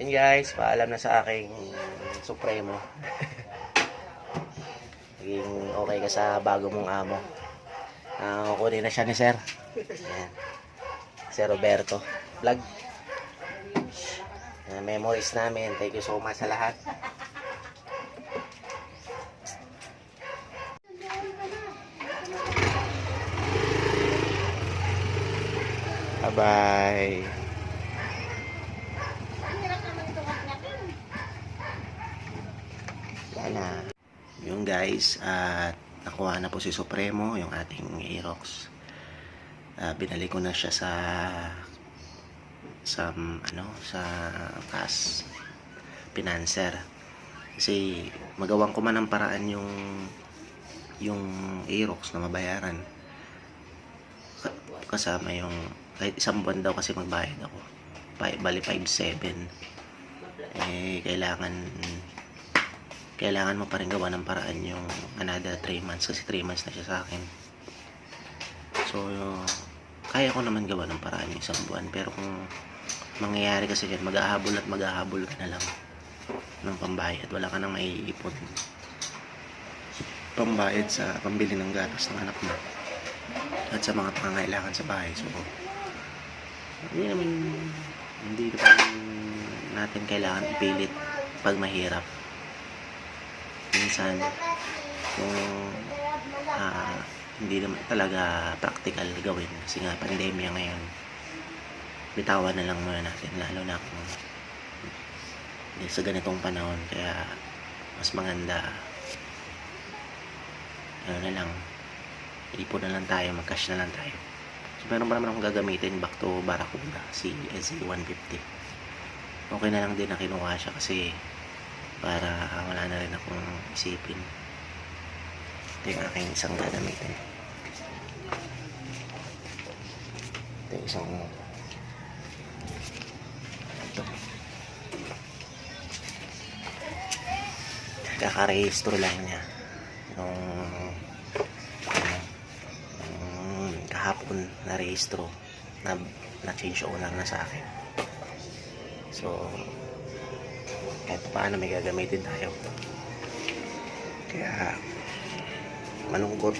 Yun guys, paalam na sa aking Supremo. Naging okay ka sa bago mong amo. Ah, kukunin na siya ni Sir. Ayan. Sir Roberto. Vlog. Ayan, memories namin. Thank you so much sa lahat. Bye-bye. Wala. Yung guys, at nakuha na po si Supremo, yung ating Aerox. Ah, binalik ko na siya sa sa ano sa cash financer. Kasi magawan ko man ng paraan yung yung Aerox na mabayaran. Ka- kasama yung kahit isang buwan daw kasi magbayad ako. Bali 5.7 eh kailangan kailangan mo pa rin gawa ng paraan yung another 3 months kasi 3 months na siya sa akin. So kaya ko naman gawa ng paraan yung isang buwan. Pero kung mangyayari kasi yan maghahabol at maghahabol ka na lang ng pambayad. Wala ka nang maiipon. Pambayad sa pambili ng gatas ng anak mo at sa mga pangangailangan sa bahay. So hindi naman hindi naman natin kailangan ipilit pag mahirap minsan kung ah, hindi naman talaga practical gawin kasi nga pandemya ngayon bitawan na lang muna natin lalo na kung sa ganitong panahon kaya mas maganda ano na lang ipon na lang tayo mag cash na lang tayo. So meron pa naman akong gagamitin back to Barracuda si SC150 okay na lang din na kinuha siya kasi para wala na rin akong isipin. Ito yung aking isang gagamitin. Ito yung isang ito. Kakarehistro lang niya. Yung yung kahapon na rehistro na, na change owner na sa akin. So kahit paano may gagamitin tayo. Kaya malungkot.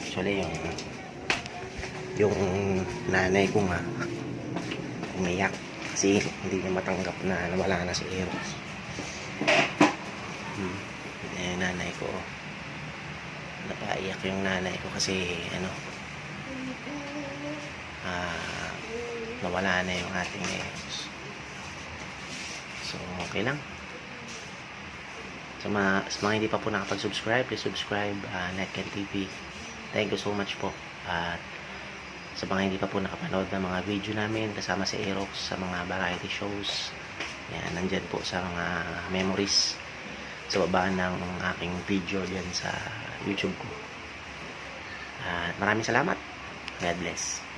Actually yung yung nanay ko nga umiyak. Kasi hindi niya matanggap na nawala na si Eros. Hmm. eh nanay ko napaiyak yung nanay ko kasi ano ah nawala na yung ating Eros so okay lang sa mga, sa mga hindi pa po nakapag-subscribe, please subscribe uh, Netcan TV. Thank you so much po. At sa mga hindi pa po nakapanood ng mga video namin kasama si Aerox sa mga variety shows. Yan, nandyan po sa mga memories sa baba ng aking video dyan sa YouTube ko. At maraming salamat. God bless.